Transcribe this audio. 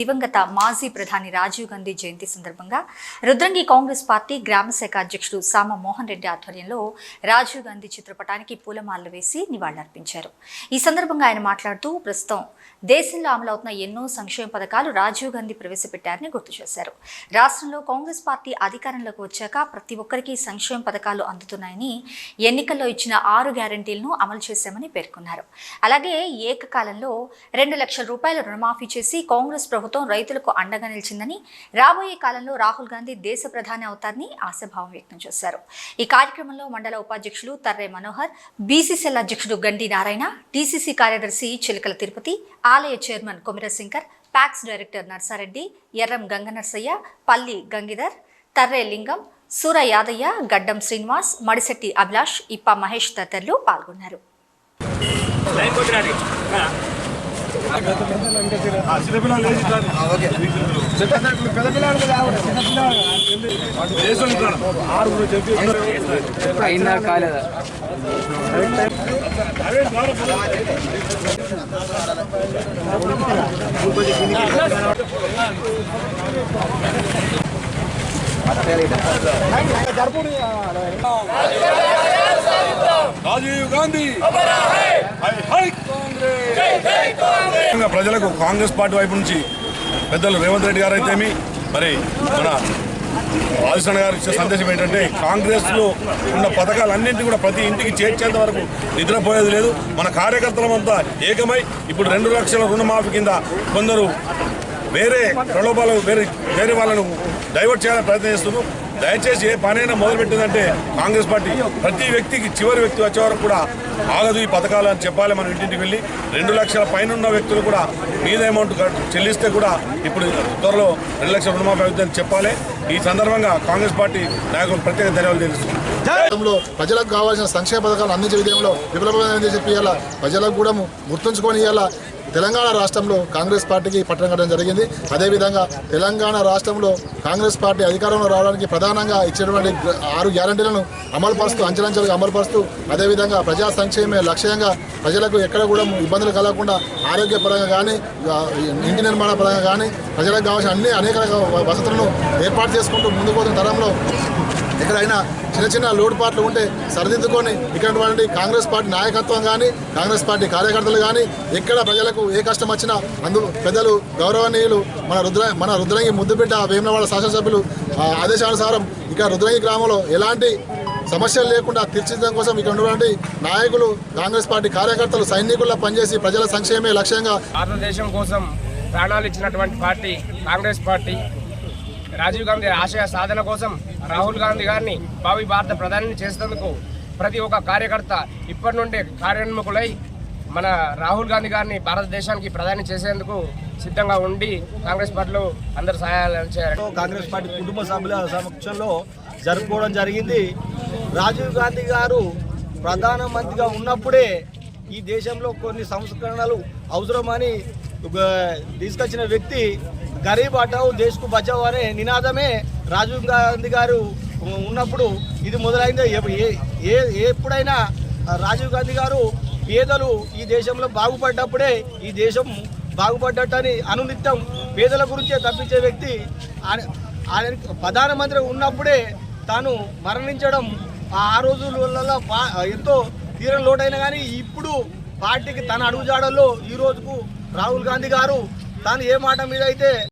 దివంగత మాజీ ప్రధాని రాజీవ్ గాంధీ జయంతి సందర్భంగా రుద్రంగి కాంగ్రెస్ పార్టీ గ్రామ శాఖ అధ్యక్షుడు సామ మోహన్ రెడ్డి ఆధ్వర్యంలో రాజీవ్ గాంధీ చిత్రపటానికి పూలమాలలు వేసి నివాళులర్పించారు. ఈ సందర్భంగా ఆయన మాట్లాడుతూ ప్రస్తుతం దేశంలో అమలవుతున్న ఎన్నో సంక్షేమ పథకాలు రాజీవ్ గాంధీ ప్రవేశపెట్టారని గుర్తు చేశారు. రాష్ట్రంలో కాంగ్రెస్ పార్టీ అధికారంలోకి వచ్చాక ప్రతి ఒక్కరికి సంక్షేమ పథకాలు అందుతున్నాయని ఎన్నికల్లో ఇచ్చిన ఆరు గ్యారంటీలను అమలు చేశామని పేర్కొన్నారు. అలాగే ఏకకాలంలో రెండు లక్షల రూపాయల రుణమాఫీ చేసి కాంగ్రెస్ ప్రభుత్వం రైతులకు అండగా నిలిచిందని రాబోయే కాలంలో రాహుల్ గాంధీ దేశ ప్రధాని అవుతారని ఆశాభావం వ్యక్తం చేశారు. ఈ కార్యక్రమంలో మండల ఉపాధ్యక్షులు తర్రే మనోహర్ బీసీసీఎల్ అధ్యక్షుడు గండి నారాయణ టీసీసీ కార్యదర్శి చిలకల తిరుపతి ఆలయ chairman Komira Shankar PACS director Narsa Reddy Erram Ganganarsaiah Palli Gangidhar Tarre లింగం సూర యాదయ్య గడ్డం శ్రీనివాస్ మడిశెట్టి అభిలాష్ ఇప్ప మహేష్ తదితరులు పాల్గొన్నారు. అయిందా కాలేదా? రాజీవ్ గాంధీ. ప్రజలకు కాంగ్రెస్ పార్టీ వైపు నుంచి పెద్దలు రేవంత్ రెడ్డి గారు అయితేమి మరి మన రాజస్థాన్ గారు ఇచ్చే సందేశం ఏంటంటే కాంగ్రెస్లో ఉన్న పథకాలన్నింటినీ కూడా ప్రతి ఇంటికి చేర్చేంత వరకు నిద్రపోయేది లేదు. మన కార్యకర్తలమంతా ఏకమై ఇప్పుడు రెండు లక్షల రుణమాఫీ కింద కొందరు వేరే ప్రలోభాలు వేరే వేరే వాళ్ళను డైవర్ట్ చేయాలని ప్రయత్నం చేస్తున్నారు. దయచేసి ఏ పనైనా మొదలుపెట్టిందంటే కాంగ్రెస్ పార్టీ. ప్రతి వ్యక్తికి చివరి వ్యక్తి వచ్చే వరకు కూడా ఆగదు ఈ పథకాలు అని చెప్పాలి మనం ఇంటింటికి వెళ్ళి. రెండు లక్షల పైన ఉన్న వ్యక్తులు కూడా మీద అమౌంట్ చెల్లిస్తే కూడా ఇప్పుడు త్వరలో రెండు లక్షల రుణమాఫీ అవుతుందని చెప్పాలి. ఈ సందర్భంగా కాంగ్రెస్ పార్టీ నాయకులు ప్రత్యేక ధన్యవాదాలు తెలుస్తుంది ప్రజలకు కావాల్సిన సంక్షేమ పథకాలు అందించే విధంలో విప్లవమైన చెప్పి ప్రజలకు కూడా గుర్తుంచుకొని తెలంగాణ రాష్ట్రంలో కాంగ్రెస్ పార్టీకి పట్టణం కట్టడం జరిగింది. అదేవిధంగా తెలంగాణ రాష్ట్రంలో కాంగ్రెస్ పార్టీ అధికారంలో రావడానికి ప్రధానంగా ఇచ్చినటువంటి ఆరు గ్యారంటీలను అమలుపరుస్తూ అంచెలంచెలుగా అమలుపరుస్తూ అదేవిధంగా ప్రజా సంక్షేమే లక్ష్యంగా ప్రజలకు ఎక్కడ కూడా ఇబ్బందులు కలగకుండా ఆరోగ్యపరంగా కానీ ఇంటి నిర్మాణ పరంగా కానీ ప్రజలకు కావాల్సిన అన్ని అనేక రకాల వసతులను ఏర్పాటు చేసుకుంటూ ముందుకు పోతున్న తరంలో ఎక్కడైనా చిన్న చిన్న లోటుపాట్లు ఉంటే సరిదిద్దుకొని ఇక్కడటువంటి కాంగ్రెస్ పార్టీ నాయకత్వం కానీ కాంగ్రెస్ పార్టీ కార్యకర్తలు కానీ ఎక్కడ ప్రజలకు ఏ కష్టం వచ్చినా అందు పెద్దలు గౌరవనీయులు మన రుద్ర మన రుద్రంగి ముద్దుబిడ్డ వేమనవాడ శాసనసభ్యులు ఆదేశానుసారం ఇక్కడ రుద్రంగి గ్రామంలో ఎలాంటి సమస్యలు లేకుండా తీర్చిదిద్దడం కోసం ఇక్కడ ఉన్నటువంటి నాయకులు కాంగ్రెస్ పార్టీ కార్యకర్తలు సైనికుల్లో పనిచేసి ప్రజల సంక్షేమే లక్ష్యంగా భారతదేశం కోసం ప్రాణాలు ఇచ్చినటువంటి పార్టీ కాంగ్రెస్ పార్టీ. రాజీవ్ గాంధీ ఆశయ సాధన కోసం రాహుల్ గాంధీ గారిని భావి భారత ప్రధానిని చేసేందుకు ప్రతి ఒక్క కార్యకర్త ఇప్పటి నుండే కార్యోన్ముఖులై మన రాహుల్ గాంధీ గారిని భారతదేశానికి ప్రధాని చేసేందుకు సిద్ధంగా ఉండి కాంగ్రెస్ పార్టీలో అందరు సహాయాలు చేయాలి కాంగ్రెస్ పార్టీ కుటుంబ సభ్యుల సమక్షంలో జరుపుకోవడం జరిగింది. రాజీవ్ గాంధీ గారు ప్రధానమంత్రిగా ఉన్నప్పుడే ఈ దేశంలో కొన్ని సంస్కరణలు అవసరమని తీసుకొచ్చిన వ్యక్తి గరీబ్ హటావు దేశ్కు బచావు అనే నినాదమే రాజీవ్ గాంధీ గారు ఉన్నప్పుడు ఇది మొదలైంది. ఏ- ఏ- ఎప్పుడైనా రాజీవ్ గాంధీ గారు పేదలు ఈ దేశంలో బాగుపడ్డప్పుడే ఈ దేశం బాగుపడ్డట్టని అనునిత్యం పేదల గురించే తప్పించే వ్యక్తి ఆయన ఆయన ప్రధానమంత్రి ఉన్నప్పుడే తాను మరణించడం ఆ రోజులలో పా- ఎంతో తీరం లోటైన కానీ ఇప్పుడు పార్టీకి తన అడుగుజాడల్లో ఈ రోజుకు రాహుల్ గాంధీ గారు తాను ఏ మాట మీద అయితే